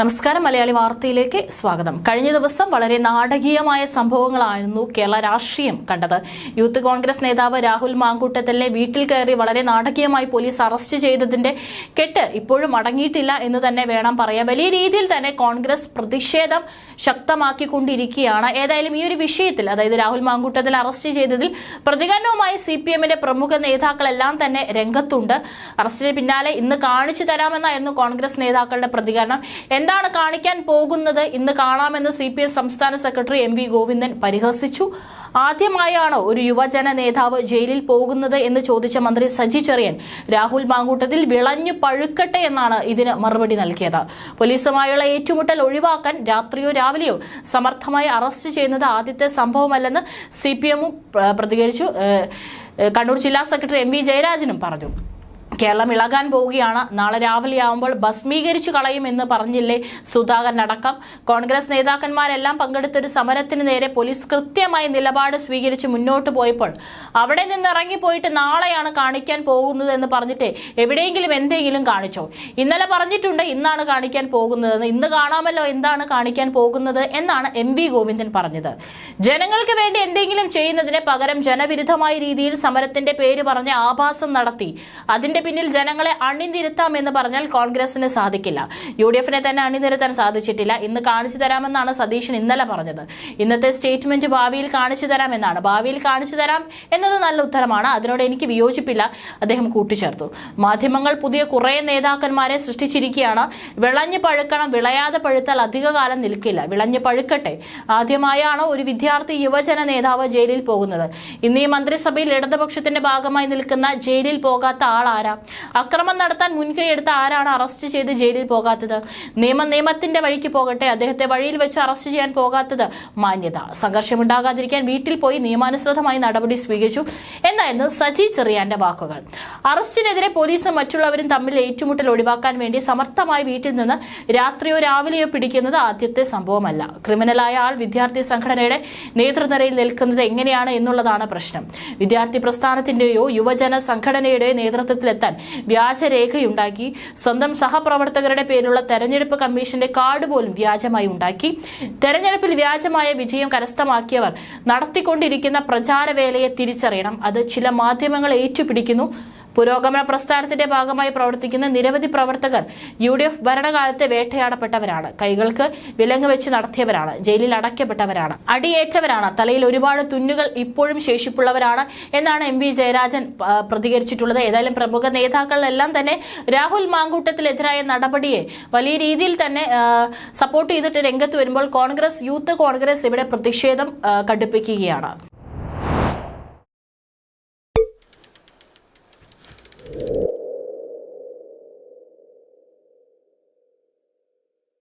നമസ്കാരം മലയാളി വാർത്തയിലേക്ക് സ്വാഗതം. കഴിഞ്ഞ ദിവസം വളരെ നാടകീയമായ സംഭവങ്ങളായിരുന്നു കേരള രാഷ്ട്രീയം കണ്ടത്. യൂത്ത് കോൺഗ്രസ് നേതാവ് രാഹുൽ മാങ്കൂട്ടത്തലിനെ വീട്ടിൽ കയറി വളരെ നാടകീയമായി പോലീസ് അറസ്റ്റ് ചെയ്തതിന്റെ കെട്ട് ഇപ്പോഴും അടങ്ങിയിട്ടില്ല എന്ന് തന്നെ വേണം പറയാം വലിയ രീതിയിൽ തന്നെ കോൺഗ്രസ് പ്രതിഷേധം ശക്തമാക്കിക്കൊണ്ടിരിക്കുകയാണ്. ഏതായാലും ഈ ഒരു വിഷയത്തിൽ അതായത് രാഹുൽ മാങ്കൂട്ടത്തിൽ അറസ്റ്റ് ചെയ്തതിൽ പ്രതികരണവുമായി സി പി എമ്മിന്റെ പ്രമുഖ നേതാക്കളെല്ലാം തന്നെ രംഗത്തുണ്ട്. അറസ്റ്റിന് പിന്നാലെ ഇന്ന് കാണിച്ചു തരാമെന്നായിരുന്നു കോൺഗ്രസ് നേതാക്കളുടെ പ്രതികരണം. എന്താണ് കാണിക്കാൻ പോകുന്നത്? ഇന്ന് കാണാമെന്ന് സി പി എസ് സംസ്ഥാന സെക്രട്ടറി എം വി ഗോവിന്ദൻ പരിഹസിച്ചു. ആദ്യമായാണ് ഒരു യുവജന നേതാവ് ജയിലിൽ പോകുന്നത് എന്ന് ചോദിച്ച മന്ത്രി സജി ചെറിയൻ രാഹുൽ മാങ്കൂട്ടത്തിൽ വിളഞ്ഞു പഴുക്കട്ടെ എന്നാണ് ഇതിന് മറുപടി നൽകിയത്. പോലീസുമായുള്ള ഏറ്റുമുട്ടൽ ഒഴിവാക്കാൻ രാത്രിയോ രാവിലെയോ സമർത്ഥമായി അറസ്റ്റ് ചെയ്യുന്നത് ആദ്യത്തെ സംഭവമല്ലെന്ന് സി പ്രതികരിച്ചു. കണ്ണൂർ ജില്ലാ സെക്രട്ടറി എം വി ജയരാജനും പറഞ്ഞു. കേരളം ഇളകാൻ പോവുകയാണ്. നാളെ രാവിലെ ആവുമ്പോൾ ഭസ്മീകരിച്ചു കളയുമെന്ന് പറഞ്ഞില്ലേ സുധാകരൻ അടക്കം. കോൺഗ്രസ് നേതാക്കന്മാരെല്ലാം പങ്കെടുത്തൊരു സമരത്തിന് നേരെ പോലീസ് കൃത്യമായി നിലപാട് സ്വീകരിച്ച് മുന്നോട്ട് പോയപ്പോൾ അവിടെ നിന്ന് ഇറങ്ങിപ്പോയിട്ട് നാളെയാണ് കാണിക്കാൻ പോകുന്നത് എന്ന് പറഞ്ഞിട്ട് എവിടെയെങ്കിലും എന്തെങ്കിലും കാണിച്ചോ? ഇന്നലെ പറഞ്ഞിട്ടുണ്ട് ഇന്നാണ് കാണിക്കാൻ പോകുന്നതെന്ന്. ഇന്ന് കാണാമല്ലോ എന്താണ് കാണിക്കാൻ പോകുന്നത് എന്നാണ് എം വി ഗോവിന്ദൻ പറഞ്ഞത്. ജനങ്ങൾക്ക് വേണ്ടി എന്തെങ്കിലും ചെയ്യുന്നതിന് പകരം ജനവിരുദ്ധമായ രീതിയിൽ സമരത്തിന്റെ പേര് പറഞ്ഞ് ആഭാസം നടത്തി. അതിന്റെ പിന്നിൽ ജനങ്ങളെ അണിനിരത്താമെന്ന് പറഞ്ഞാൽ കോൺഗ്രസിന് സാധിക്കില്ല. യു ഡി എഫിനെ തന്നെ അണിനിരത്താൻ സാധിച്ചിട്ടില്ല. ഇന്ന് കാണിച്ചു തരാമെന്നാണ് സതീശൻ ഇന്നലെ പറഞ്ഞത്. ഇന്നത്തെ സ്റ്റേറ്റ്മെന്റ് ഭാവിയിൽ കാണിച്ചു തരാമെന്നാണ് ഭാവിയിൽ കാണിച്ചു തരാം എന്നത് നല്ല ഉത്തരമാണ്. അതിനോട് എനിക്ക് വിയോജിപ്പില്ല. അദ്ദേഹം കൂട്ടിച്ചേർത്തു. മാധ്യമങ്ങൾ പുതിയ കുറേ നേതാക്കന്മാരെ സൃഷ്ടിച്ചിരിക്കുകയാണ്. വിളഞ്ഞു പഴുക്കണം വിളയാതെ പഴുത്താൽ അധികകാലം നിൽക്കില്ല. വിളഞ്ഞു പഴുക്കട്ടെ. ആദ്യമായാണ് ഒരു വിദ്യാർത്ഥി യുവജന നേതാവ് ജയിലിൽ പോകുന്നത്. ഇന്ന് ഈ മന്ത്രിസഭയിൽ ഇടതുപക്ഷത്തിന്റെ ഭാഗമായി നിൽക്കുന്ന ജയിലിൽ പോകാത്ത ആളാരാ? അക്രമം നടത്താൻ മുൻകൈ എടുത്ത ആരാണ് അറസ്റ്റ് ചെയ്ത് ജയിലിൽ പോകാത്തത്? നിയമ നിയമത്തിന്റെ വഴിക്ക് പോകട്ടെ അദ്ദേഹത്തെ വഴിയിൽ വെച്ച് അറസ്റ്റ് ചെയ്യാൻ പോകാത്തത് മാന്യത. സംഘർഷമുണ്ടാകാതിരിക്കാൻ വീട്ടിൽ പോയി നിയമാനുസൃതമായി നടപടി സ്വീകരിച്ചു. എന്നായിരുന്നു സജി ചെറിയാന്റെ വാക്കുകൾ. അറസ്റ്റിനെതിരെ പോലീസും മറ്റുള്ളവരും തമ്മിൽ ഏറ്റുമുട്ടൽ ഒഴിവാക്കാൻ വേണ്ടി സമർത്ഥമായി വീട്ടിൽ നിന്ന് രാത്രിയോ രാവിലെയോ പിടിക്കുന്നത് ആദ്യത്തെ സംഭവമല്ല. ക്രിമിനലായ ആൾ വിദ്യാർത്ഥി സംഘടനയുടെ നേതൃനിരയിൽ നിൽക്കുന്നത് എങ്ങനെയാണ് എന്നുള്ളതാണ് പ്രശ്നം. വിദ്യാർത്ഥി പ്രസ്ഥാനത്തിന്റെയോ യുവജന സംഘടനയുടെയോ നേതൃത്വത്തിലെത്താൻ വ്യാജരേഖയുണ്ടാക്കി സ്വന്തം സഹപ്രവർത്തകരുടെ പേരിലുള്ള തെരഞ്ഞെടുപ്പ് കമ്മീഷന്റെ കാർഡ് പോലും വ്യാജമായി ഉണ്ടാക്കി തെരഞ്ഞെടുപ്പിൽ വ്യാജമായ വിജയം കരസ്ഥമാക്കിയവർ നടത്തിക്കൊണ്ടിരിക്കുന്ന പ്രചാരവേലയെ തിരിച്ചറിയണം. അത് ചില മാധ്യമങ്ങൾ ഏറ്റുപിടിക്കുന്നു. പുരോഗമന പ്രസ്ഥാനത്തിന്റെ ഭാഗമായി പ്രവർത്തിക്കുന്ന നിരവധി പ്രവർത്തകർ യു ഡി എഫ് ഭരണകാലത്ത് വേട്ടയാടപ്പെട്ടവരാണ്. കൈകൾക്ക് വിലങ്ങ് വെച്ച് നടത്തിയവരാണ്. ജയിലിൽ അടയ്ക്കപ്പെട്ടവരാണ്. അടിയേറ്റവരാണ്. തലയിൽ ഒരുപാട് തുന്നുകൾ ഇപ്പോഴും ശേഷിപ്പുള്ളവരാണ് എന്നാണ് എം വി ജയരാജൻ പ്രതികരിച്ചിട്ടുള്ളത്. ഏതായാലും പ്രമുഖ നേതാക്കളെല്ലാം തന്നെ രാഹുൽ മാങ്കൂട്ടത്തിലെതിരായ നടപടിയെ വലിയ രീതിയിൽ തന്നെ സപ്പോർട്ട് ചെയ്തിട്ട് രംഗത്ത് വരുമ്പോൾ കോൺഗ്രസ് യൂത്ത് കോൺഗ്രസ് ഇവിടെ പ്രതിഷേധം കടുപ്പിക്കുകയാണ്. Yeah.